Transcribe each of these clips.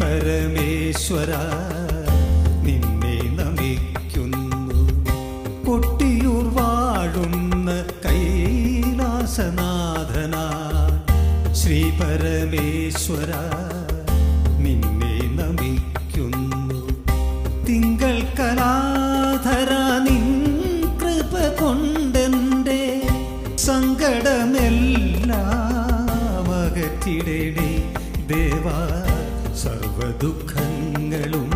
പരമേശ്വര നിന്നെ നമിക്കുന്നു. കൊട്ടിയൂർ വാഴുന്ന കൈലാസനാഥനാം. ശ്രീ പരമേശ്വര നിന്നെ നമിക്കുന്നു. തിങ്കൾ കലാധര നിൻ കൃപ കൊണ്ടെന്റെ സങ്കടമെല്ലാം അകറ്റിടണേ ദേവ. സർവദുഃഖങ്ങളും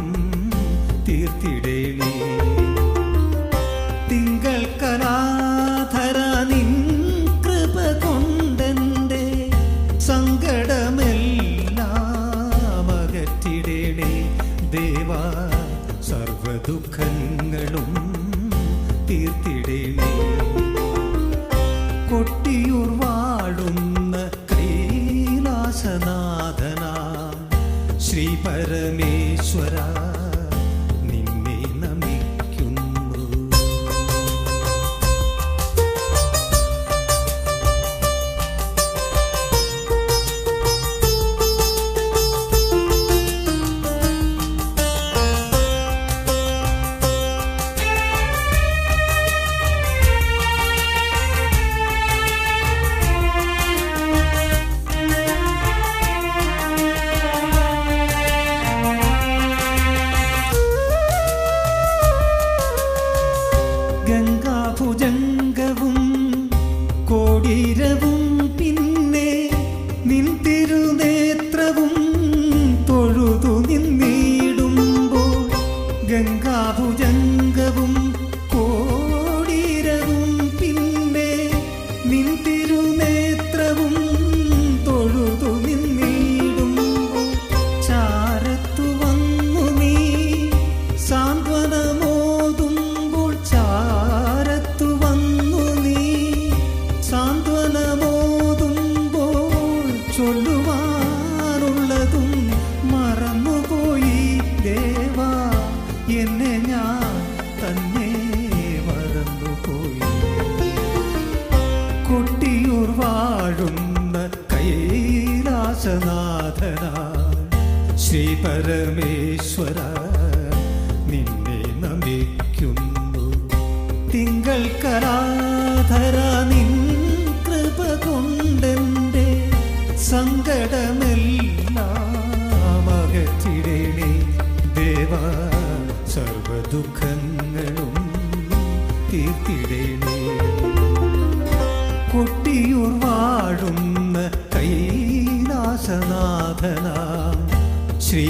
ചൊല്ലുവാനുള്ളതും മറന്നുപോയി. ദേവാ എന്നെ ഞാൻ തന്നെ മറന്നുപോയി. കൊട്ടിയൂർ വാഴുന്ന ശ്രീ പരമേശ്വര. നിന്നെ നമിക്കുന്നു. തിങ്കൾ കലാധര സങ്കടമെല്ലാം അകറ്റിടണേ ദേവ സർവദുഃഖങ്ങളും തീർത്തിടണേ. കൊട്ടിയൂർ വാഴുന്ന കൈലാസനാഥന ശ്രീ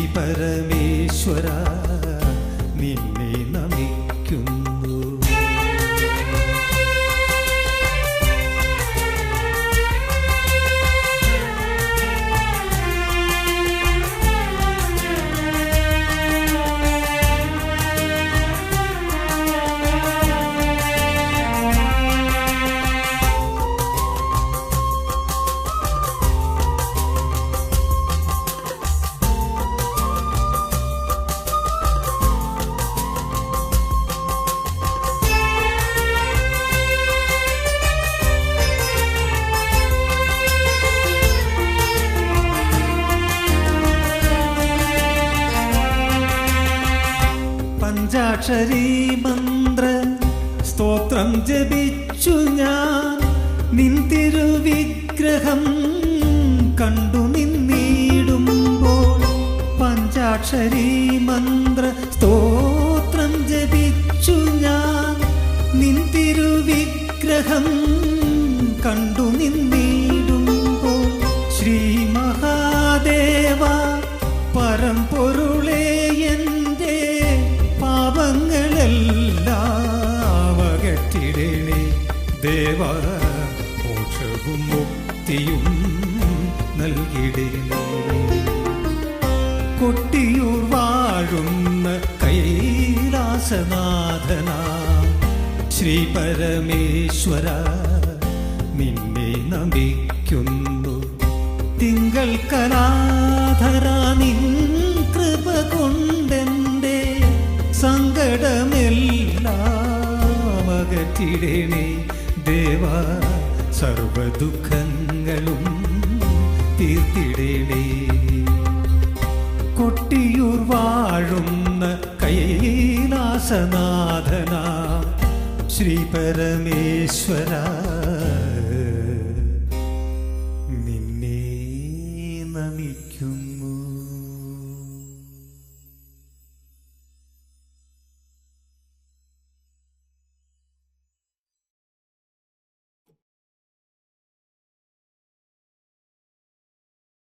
പഞ്ചാക്ഷരി മന്ത്ര സ്തോത്രം ജപിച്ചു ഞാൻ നിൻ തിരുവിഗ്രഹം കണ്ടു നിന്നിടുമ്പോൾ പഞ്ചാക്ഷരി മന്ത്ര സ്തോത്രം ജപിച്ചു ഞാൻ നിൻ തിരുവിഗ്രഹം ദേവ മോക്ഷവും മുക്തിയും നൽകിടണേ കൊട്ടിയൂർ വാഴുന്ന കൈലാസനാഥന ശ്രീ പരമേശ്വര നിന്നെ നമിക്കുന്നു. തിങ്കൾ കലാധര നിൻ കൃപ കൊണ്ടെന്റെ സങ്കടമെല്ലാം അകറ്റിടണേ. ദേവ സർവദുഃഖങ്ങളും തീർത്തിടേണേ. കൊട്ടിയൂർ വാഴുന്ന കൈലാസനാഥന ശ്രീ പരമേശ്വര